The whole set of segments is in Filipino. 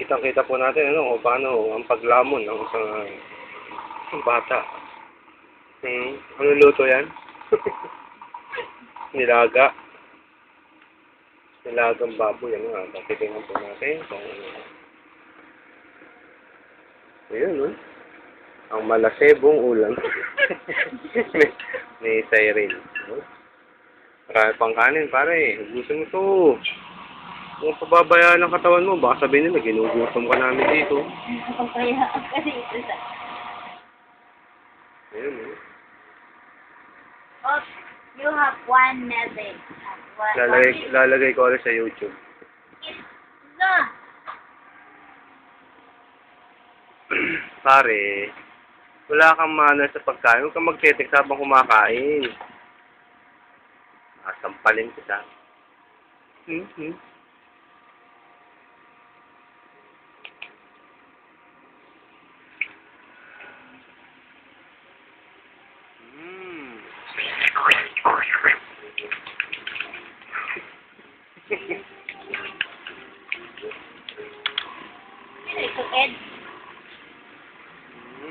Kitang-kita po natin ano, kung paano ang paglamon ng isang bata. Hmm, ano luto yan? Nilaga. Nilagang baboy, ano nga. Titingnan po natin kung Ayun, no? Ang malasebong ulam. ni, ni Cyril. No? Marami pang kanin, pare. Gusto mo to. Kung pababayaan ng katawan mo, baka sabihin nila, ginugutom ka namin dito. Kaya kasi ito sa... Ayun, no? Oh, you have one message. One, Lalagay, lalagay ko ulit sa YouTube. No. Pare, wala kang mana sa pagkain. Huwag kang magtetext habang kumakain. Nasampalin kita. Hmm, hmm. Mm. Ito, Ed.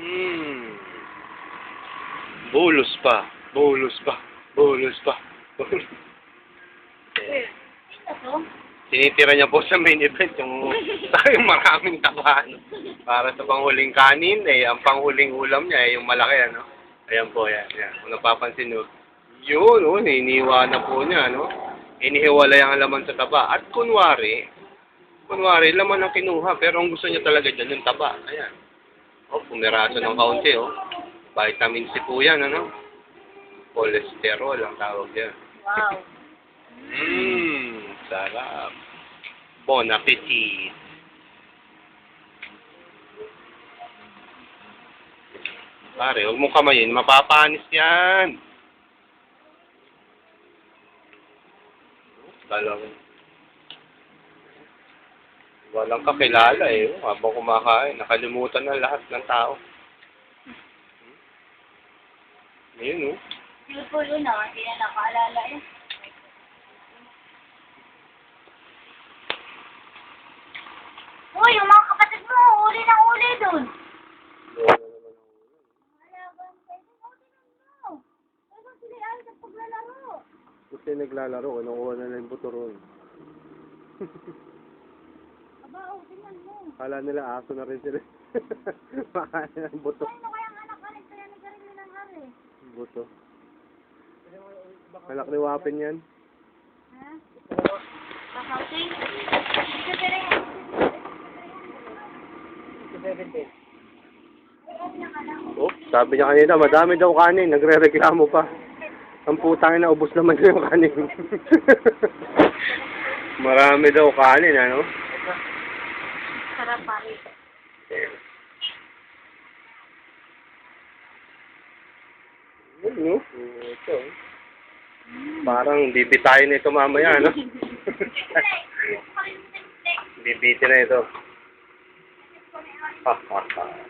Mm. Bolos pa. Bolos pa. Bolos pa. Bolos. Tinitira niya po sa main event yung, yung maraming taba. ano. Para sa panghuling kanin, eh, ang panghuling ulam niya, eh, yung malaki, ano. Ayan po, yan. yan. Kung napapansin nyo, yun, oh, iniiwa na po niya, no. Inihiwalay ang laman sa taba. At kunwari, kunwari, laman ang kinuha, pero ang gusto niya talaga dyan, yung taba. Ayan. Oh, pumiraso ng kaunti, oh. Vitamin C po yan, ano. Cholesterol ang tawag yan. Wow. Mmm, sarap. Bon appetit. Pare, huwag mong kamayin, mapapanis yan. Walang, walang kakilala eh. Habang kumakain, nakalimutan na lahat ng tao. Ayun oh. Po yun, oh? Hindi na nakaalala yun. Uy, yung mga kapatid mo, uli na uli dun. Wala ba ang pwede? Oh, tingnan mo. Talagang sila ay sa paglalaro. Kasi naglalaro, kinukuha na lang yung buto ron. Aba, oh, tingnan mo. Kala nila aso na rin sila. Makain ng buto. Ano kaya ang anak ka kaya ni Karin nilang hari? Buto. Anak ni Wapin yan. Ha? Kakauting? Ito pa rin. Oh, sabi niya kanina, madami daw kanin. Nagre-reklamo pa. Ang putang na, ubos naman yung kanin. Marami daw kanin, ano? Sarap pare. Yun, no? Ito. Parang bibitayin na ito mamaya, no? Bibiti na ito. Ha, ha, ha.